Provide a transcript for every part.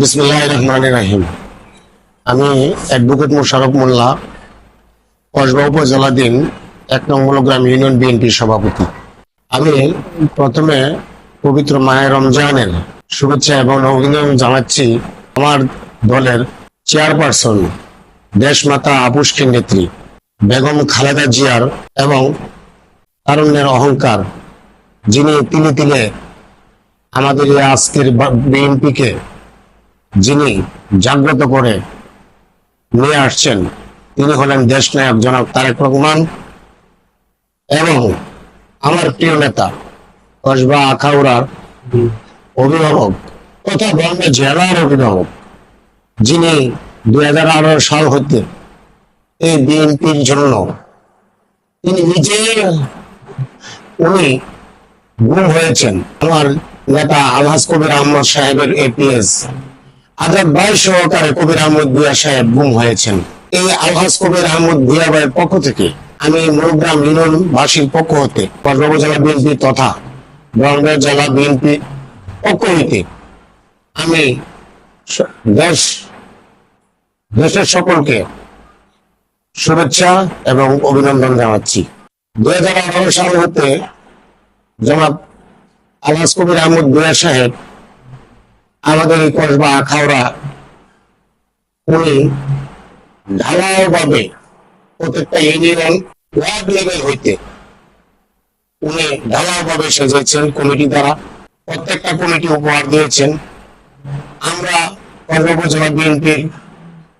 বিসমুল্লাহ রহমান রাহিম আমি অ্যাডভোকেট মোশারফ মোল্লা, কসবা উপজেলাধীন এক নম্বর গ্রাম ইউনিয়ন বিএনপির সভাপতি। আমি প্রথমে পবিত্র মায়ের রমজানের শুভেচ্ছা এবং অভিনন্দন জানাচ্ছি আমার দলের চেয়ারপারসন, দেশমাতা আপুষ্কির নেত্রী, বেগম খালেদা জিয়ার এবং তারুণ্যের অহংকার, যিনি তিলে তিলে আমাদের আজকের বিএনপিকে যিনি জাগ্রত করে নিয়ে আসছেন, তিনি হলেন দেশ নায়ক জনাব তারেক রহমান এবং আমার প্রিয় নেতা কসবা আখাউড়ার অভিভাবক তথা বম্বে জেলার অভিভাবক, যিনি দুই হাজার আঠারো সাল হতে এই বিএনপির জন্য তিনি নিজে উনি গুম হয়েছেন। আমার নেতা আলহাজ কবির আহমদ সাহেবের এপিএস আজাদ ভাই সহকারে কবির আহমদ ভুয়া সাহেব গুম হয়েছেন। এই আলহাজ কবির আহমদ ভুয়া ভাইয়ের পক্ষ থেকে আমি মুরগ্রাম ইউনিয়ন বাসীর পক্ষ হতে জেলা বিএনপি তথা বরঙ্গের জেলা বিএনপি পক্ষ হইতে আমি দেশ, দেশের সকলকে শুভেচ্ছা এবং অভিনন্দন জানাচ্ছি। দুই হাজার আঠারো সাল হতে জনাব আলাস কবির আহমদ ভুয়া সাহেব আমাদের এই কসবা আখাউড়া উনি ঢালাও ভাবে প্রত্যেকটা ইউনিয়ন ওয়ার্ড লেভেল হইতে উনি ঢালাও ভাবে সেজেছেন কমিটি দ্বারা। প্রত্যেকটা কমিটি উপহার দিয়েছেন। আমরা কসবা বিএনপির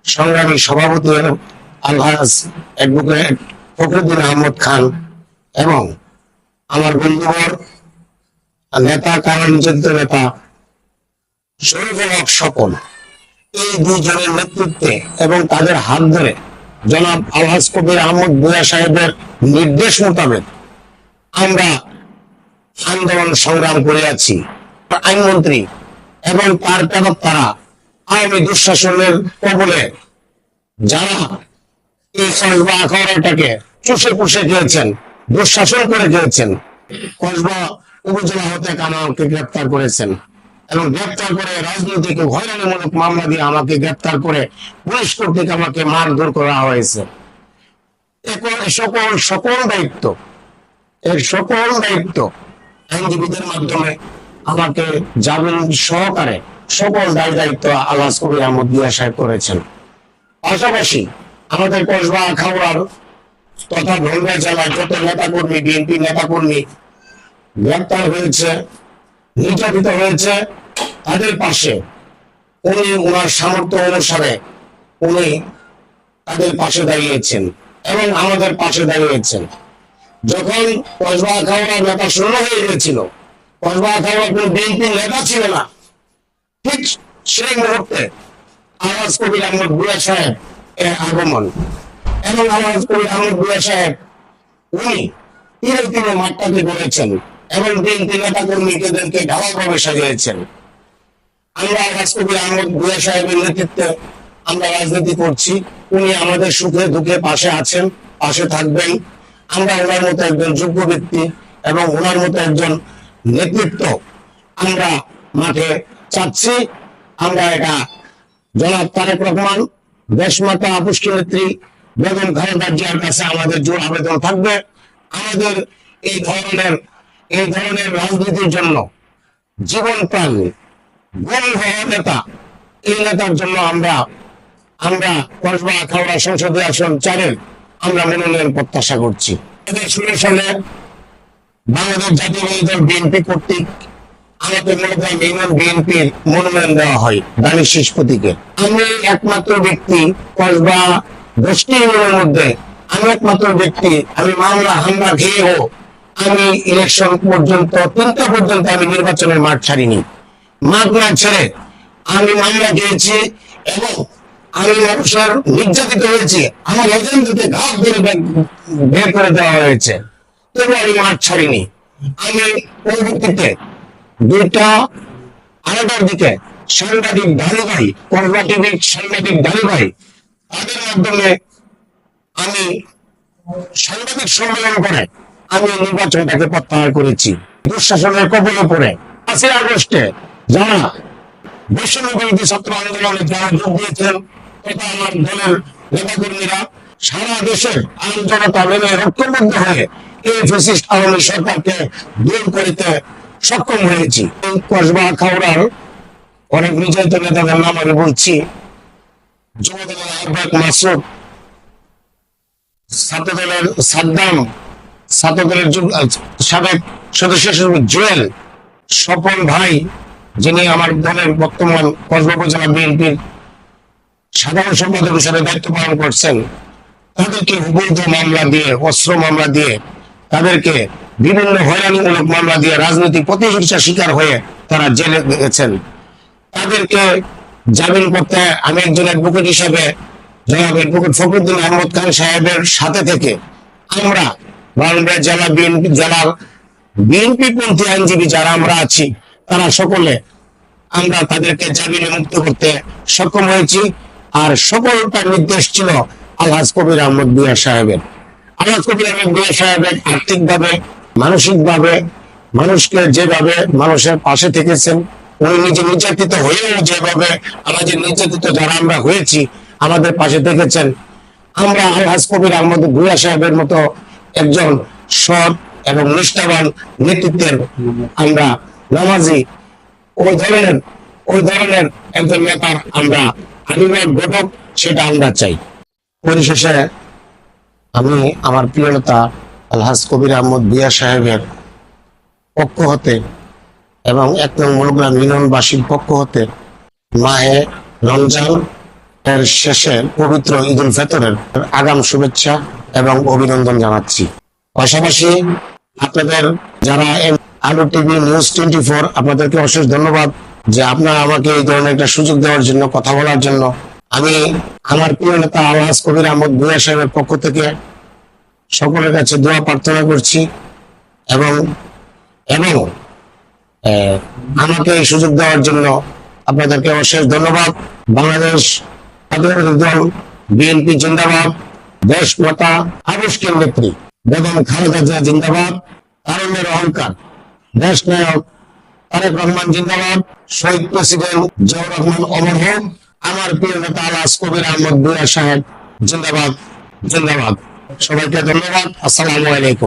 সংগ্রামী সভাপতি আলহাজ অ্যাডভোকেট ফখরুদ্দিন আহমদ খান এবং আমার বন্ধুবর নেতা কারণ নেতা শরীফুল সকল। এই দুইজনের নেতৃত্বে এবং তাদের হাত ধরে জনাব আলহাজ কবির আহমদ বুয়া সাহেবের নির্দেশ মোতাবেক আমরা আন্দোলন সংগ্রাম করে আছি। আইনমন্ত্রী এবং তার তারা আওয়ামী দুঃশাসনের কবলে যারা এই কসবা আখাড়াটাকে চষে পুষে খেয়েছেন, দুঃশাসন করে খেয়েছেন, কসবা উপজেলা হতে আমাকে গ্রেপ্তার করেছেন। এবং গ্রেপ্তার করে রাজনৈতিক হয়রানিমূলক মামলা দিয়ে আমাকে গ্রেপ্তার করে পুলিশ কর্তৃক আমাকে মারধর করা হয়েছে। সকল সকল দায়িত্ব, এর সকল দায়িত্ব আইনজীবীদের মাধ্যমে আমাকে জামিন সহকারে সকল দায় দায়িত্ব আল্লাহ কবির আহমদ দিয়া করেছেন। পাশাপাশি আমাদের কসবা খাওয়ার তথা ভঙ্গা জেলায় যত নেতাকর্মী, বিএনপি নেতাকর্মী গ্রেপ্তার হয়েছে, নির্যাতিত হয়েছে। তাদের পাশে। উনি ওনার সামর্থ্য অনুসারে উনি তাদের পাশে দাঁড়িয়েছেন এবং আমাদের পাশে দাঁড়িয়েছেন। যখন কসবা খাওয়ার নেতা শূন্য হয়ে গিয়েছিল কসবা খাওয়ার কোনো বিএনপি নেতা ছিল না। ঠিক সেই মুহূর্তে আওয়াজ কবির আহমদ বুয়া সাহেব এর আগমন। এবং আওয়াজ কবির আহমদ বুয়া সাহেব উনি তীরে মাঠটাকে করেছেন এবং বিএনপি নেতা কর্মীদেরকে ঢালাভাবে সাজিয়েছেন আমরা রাষ্ট্রপতি আহমদ ভুয়া সাহেবের নেতৃত্বে আমরা রাজনীতি করছি। উনি আমাদের সুখে দুঃখে পাশে আছেন, পাশে থাকবেন। আমরা ওনার মতো একজন যোগ্য ব্যক্তি এবং ওনার মতো একজন নেতৃত্ব আমরা মাঠে চাচ্ছি। আমরা এটা জনাব তারেক রহমান, দেশমাতা আপুষ্কি নেত্রী বেগম খালেদা জিয়ার কাছে আমাদের জোর আবেদন থাকবে। আমাদের এই ধরনের এই ধরনের রাজনীতির জন্য জীবন প্রাণ নেতা। এই নেতার জন্য আমরা আমরা সংসদীয় আসন চারের আমরা মনোনয়ন প্রত্যাশা করছি। এদের বাংলাদেশ জাতীয় দল বিএনপি কর্তৃক বিএনপির মনোনয়ন দেওয়া হয় দানিশ শেষ আমি একমাত্র ব্যক্তি কসবা দশটি ইউনিয়নের মধ্যে, আমি একমাত্র ব্যক্তি, আমি মামলা, হামলা খেয়েও আমি ইলেকশন পর্যন্ত, তিনটা পর্যন্ত আমি নির্বাচনের মাঠ ছাড়িনি। না ছেড়ে। আমি মামলা খেয়েছি এবং আমি মানুষের নির্যাতিত হয়েছি। আমার এজেন্টকে ঘাট ধরে বের করে দেওয়া হয়েছে। তবু আমি মাঠ ছাড়িনি। আমি পরবর্তীতে দুইটা আড়াটার দিকে সাংবাদিক ধানু ভাই করবা টিভির সাংবাদিক ধানু ভাই তাদের মাধ্যমে আমি সাংবাদিক সম্মেলন করে আমি নির্বাচনটাকে প্রত্যাহার করেছি। দুঃশাসনের কবলে পড়ে। পাঁচই আগস্টে যারা বৈষম্য বিরোধী ছাত্র আন্দোলনে যারা যোগ দিয়েছেন আমার দলের সারা দেশে আইন জনতা মেনে হয়ে এই আওয়ামী সরকারকে দূর করিতে সক্ষম হয়েছি। কসবা খাওড়ার অনেক নির্যাতিত নেতাদের নাম আমি বলছি, যুবদলের আহ্বায়ক মাসুদ, ছাত্রদলের সাদ্দাম, ছাত্রদলের সাবেক সদস্য জুয়েল, স্বপন ভাই যিনি আমার দলের বর্তমান কসবা উপজেলা বিএনপির সাধারণ সম্পাদক হিসেবে দায়িত্ব পালন করছেন, তাদেরকে অবৈধ মামলা দিয়ে, অস্ত্র মামলা দিয়ে, তাদেরকে বিভিন্ন হয়রানিমূলক মামলা দিয়ে রাজনৈতিক প্রতিহিংসার শিকার হয়ে তারা জেলে গেছেন। তাদেরকে জামিন করতে আমি একজন অ্যাডভোকেট হিসেবে জনাব অ্যাডভোকেট ফখরুদ্দিন আহমদ খান সাহেবের সাথে থেকে আমরা বারামবাড়া জেলা বিএনপি, জেলার বিএনপি পন্থী আইনজীবী যারা আমরা আছি তারা সকলে আমরা তাদেরকে জামিনে মুক্ত করতে সক্ষম হয়েছি। আর সকলটার নির্দেশ ছিল আলহাজ কবির আহমদ বিয়া সাহেবের। আলহাজ কবির আহমদ বিয়া সাহেবের আর্থিকভাবে, মানসিকভাবে, মানুষকে যেভাবে মানুষের পাশে থেকেছেন, উনি নিজে নির্যাতিত হয়েও যেভাবে আমাদের নির্যাতিত যারা আমরা হয়েছি, আমাদের পাশে থেকেছেন আমরা আলহাজ কবির আহমদ ভুয়া সাহেবের মতো একজন সৎ এবং নিষ্ঠাবান নেতৃত্বের আমরা নামাজি। ওই ধরনের ওই ধরনের একজন নেতার আমরা আবির্ভাব ঘটক, সেটা আমরা চাই। পরিশেষে আমি আমার প্রিয় নেতা আলহাজ কবির আহমদ বিয়া সাহেবের পক্ষ হতে এবং এক নং মনোগ্রাম ইউনিয়নবাসীর পক্ষ হতে মাহে রমজান এর শেষে পবিত্র ঈদ উল ফেতরের আগাম শুভেচ্ছা এবং অভিনন্দন জানাচ্ছি। পাশাপাশি আপনাদের যারা আলু টিভি নিউজ টোয়েন্টি ফোর আপনাদেরকে অশেষ ধন্যবাদ যে আপনারা আমাকে এই ধরনের একটা সুযোগ দেওয়ার জন্য, কথা বলার জন্য। আমি আমার প্রিয় নেতা আলহাজ কবির আহমদ ভুয়া সাহেবের পক্ষ থেকে সকলের কাছে দোয়া প্রার্থনা করছি এবং এবং আমাকে এই সুযোগ দেওয়ার জন্য আপনাদেরকে অশেষ ধন্যবাদ। বাংলাদেশ দল বিএনপি জিন্দাবাদ, দেশ মাতা আবিষ্কার নেত্রী বেগম খালেদা জিন্দাবাদ তারুণ্যের অহংকার। দেশ নায়ক তারেক রহমান জিন্দাবাদ, শহীদ প্রেসিডেন্ট জিয়াউর রহমান অমর হোক, আমার প্রিয় নেতা আলাস কবির আহমদ বুয়া সাহেব, জিন্দাবাদ জিন্দাবাদ। সবাইকে ধন্যবাদ, আসসালামু আলাইকুম।